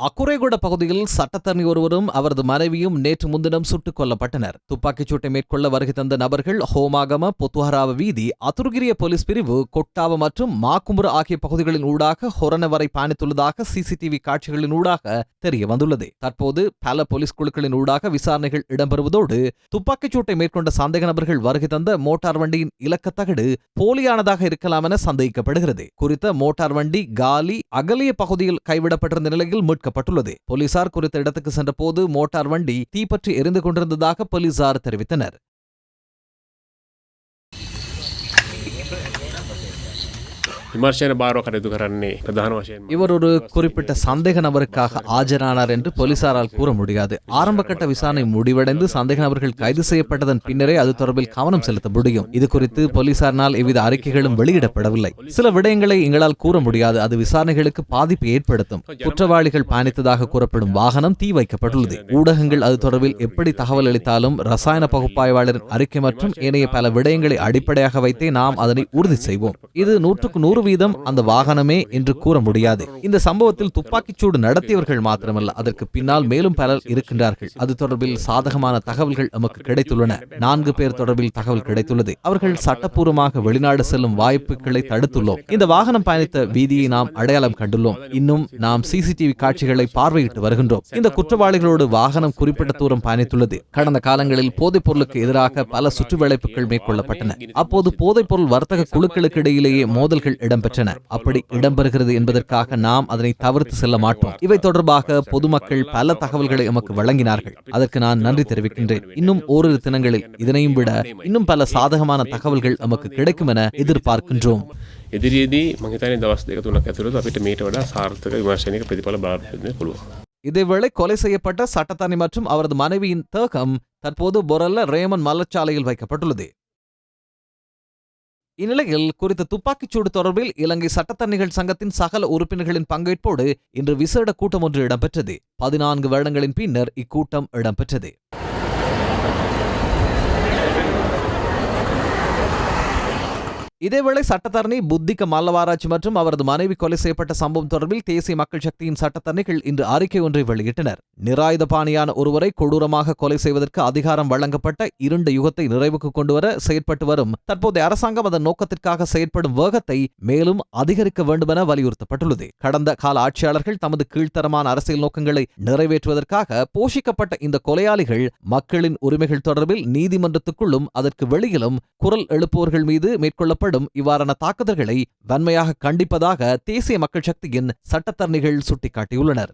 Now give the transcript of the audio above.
அக்குரேகுட பகுதியில் சட்டத்தரணி ஒருவரும் அவரது மனைவியும் நேற்று முன்தினம் சுட்டுக் கொல்லப்பட்டனர். துப்பாக்கிச் சூட்டை மேற்கொள்ள வருகை தந்த நபர்கள் ஹோமாகம பொத்துஹராவ வீதி அத்துருகிரிய போலீஸ் பிரிவு கொட்டாவ மற்றும் மாக்குமுர ஆகிய பகுதிகளின் ஊடாக ஹொரண வரை பயணித்துள்ளதாக சிசிடிவி காட்சிகளின் ஊடாக தெரிய வந்துள்ளது. தற்போது பல போலீஸ் குழுக்களின் ஊடாக விசாரணைகள் இடம்பெறுவதோடு துப்பாக்கிச் சூட்டை மேற்கொண்ட சந்தேக நபர்கள் வருகை தந்த மோட்டார் வண்டியின் இலக்கத்தகடு போலியானதாக இருக்கலாம் என சந்தேகிக்கப்படுகிறது. குறித்த மோட்டார் வண்டி காலி அகலிய பகுதியில் கைவிடப்பட்டிருந்த நிலையில் தெரிவிக்கப்பட்டுள்ளது. போலீசார் குறித்த இடத்துக்கு சென்றபோது மோட்டார் வண்டி தீப்பற்றி எரிந்து கொண்டிருந்ததாக போலீசார் தெரிவித்தனர். විමර්ශන භාරෝ කටයුතු කරන්නේ ප්‍රධාන වශයෙන් இவர் ஒரு குறிப்பிட்ட சந்தேக நபருக்காக ஆஜரானார் என்று போலீசாரால் கூற முடியாது ஆரம்பகட்ட விசாரணை முடிவடைந்து சந்தேக நபர்கள் கைது செய்யப்பட்டதன் பின்னரே அது தொடர்பில் கவனம் செலுத்த முடியும் இது குறித்து போலீசாரினால் எவ்வித அறிக்கைகளும் வெளியிடப்படவில்லை சில விடயங்களை எங்களால் கூற முடியாது அது விசாரணைகளுக்கு பாதிப்பை ஏற்படுத்தும் குற்றவாளிகள் பயணித்ததாக கூறப்படும் வாகனம் தீ வைக்கப்பட்டுள்ளது ஊடகங்கள் அது தொடர்பில் எப்படி தகவல் அளித்தாலும் ரசாயன பகுப்பாய்வாளரின் அறிக்கை மற்றும் ஏனைய பல விடயங்களை அடிப்படையாக வைத்தே நாம் அதனை உறுதி செய்வோம் இது நூற்றுக்கு நூறு வீதம் அந்த வாகனமே என்று கூற முடியாது. இந்த சம்பவத்தில் துப்பாக்கிச்சூடு நடத்தியவர்கள் மாத்திரமல்ல அதற்கு பின்னால் மேலும் பலர் இருக்கின்றார்கள். அது தொடர்பில் சாதகமான தகவல்கள் நமக்கு கிடைத்துள்ளன. நான்கு பேர் தொடர்பில் தகவல் கிடைத்துள்ளது. அவர்கள் சட்டப்பூர்வமாக வெளிநாடு செல்லும் வாய்ப்புகளை தடுத்துள்ளோம். இந்த வாகனம் பயணித்த வீதியை நாம் அடையாளம் கண்டுள்ளோம். இன்னும் நாம் சிசிடிவி காட்சிகளை பார்வையிட்டு வருகின்றோம். இந்த குற்றவாளிகளோடு வாகனம் குறிப்பிட்ட தூரம் பயணித்துள்ளது. கடந்த காலங்களில் போதைப் பொருளுக்கு எதிராக பல சுற்றுவளைப்புகள் மேற்கொள்ளப்பட்டன. அப்போது போதைப் பொருள் வர்த்தக குழுக்களுக்கு இடையிலேயே மோதல்கள் இடம்பெற்றன அப்படி இடம்பெறுகிறது என்பதற்காக நாம் அதனை தவிர்த்து செல்ல மாட்டோம் இவை தொடர்பாக பொதுமக்கள் பல தகவல்களை எமக்கு வழங்கினார்கள் அதற்கு நான் நன்றி தெரிவிக்கின்றேன் இன்னும் ஓரிரு தினங்களில் இதனையும் விட இன்னும் பல சாதகமான தகவல்கள் நமக்கு கிடைக்கும் என எதிர்பார்க்கின்றோம் ඉදිරියේදී මහිතන දවස් දෙක තුනක් ඇතුළත අපිට මීට වඩා සාර්ථක විමර්ශනයක ප්‍රතිඵල බාරගන්න පුළුවන්. இதேவேளை கொலை செய்யப்பட்ட சட்டத்தரணி மற்றும் அவரது மனைவியின் தேகம் தற்போது பொரல்ல ரேமன் மல்லச்சாலையில் வைக்கப்பட்டுள்ளது இந்நிலையில் குறித்த துப்பாக்கிச்சூடு தொடர்பில் இலங்கை சட்டத்தரணிகள் சங்கத்தின் சகல உறுப்பினர்களின் பங்கேற்போடு இன்று விசேட கூட்டம் ஒன்று இடம்பெற்றது. பதினான்கு வருடங்களின் பின்னர் இக்கூட்டம் இடம்பெற்றது. இதேவேளை சட்டத்தரணி புத்திக மல்லவாராஜ் மற்றும் அவரது மனைவி கொலை செய்யப்பட்ட சம்பவம் தொடர்பில் தேசிய மக்கள் சக்தியின் சட்டத்தரணிகள் இன்று அறிக்கை ஒன்றை வெளியிட்டனர். நிராயுதபாணியான ஒருவரை கொடூரமாக கொலை செய்வதற்கு அதிகாரம் வழங்கப்பட்ட இருண்ட யுகத்தை நிறைவுக்கு கொண்டுவர செயற்பட்டு வரும். தற்போதைய அரசாங்கம் அதன் நோக்கத்திற்காக செயற்படும் வேகத்தை மேலும் அதிகரிக்க வேண்டுமென வலியுறுத்தப்பட்டுள்ளது. கடந்த கால ஆட்சியாளர்கள் தமது கீழ்த்தரமான அரசியல் நோக்கங்களை நிறைவேற்றுவதற்காக போஷிக்கப்பட்ட இந்த கொலையாளிகள் மக்களின் உரிமைகள் தொடர்பில் நீதிமன்றத்துக்குள்ளும் அதற்கு வெளியிலும் குரல் எழுப்புவோர்கள் மீது மேற்கொள்ளப்படும் இவ்வாறான தாக்குதல்களை வன்மையாக கண்டிப்பதாக தேசிய மக்கள் சக்தியின் சட்டத்தரணிகள் சுட்டிக்காட்டியுள்ளனர்.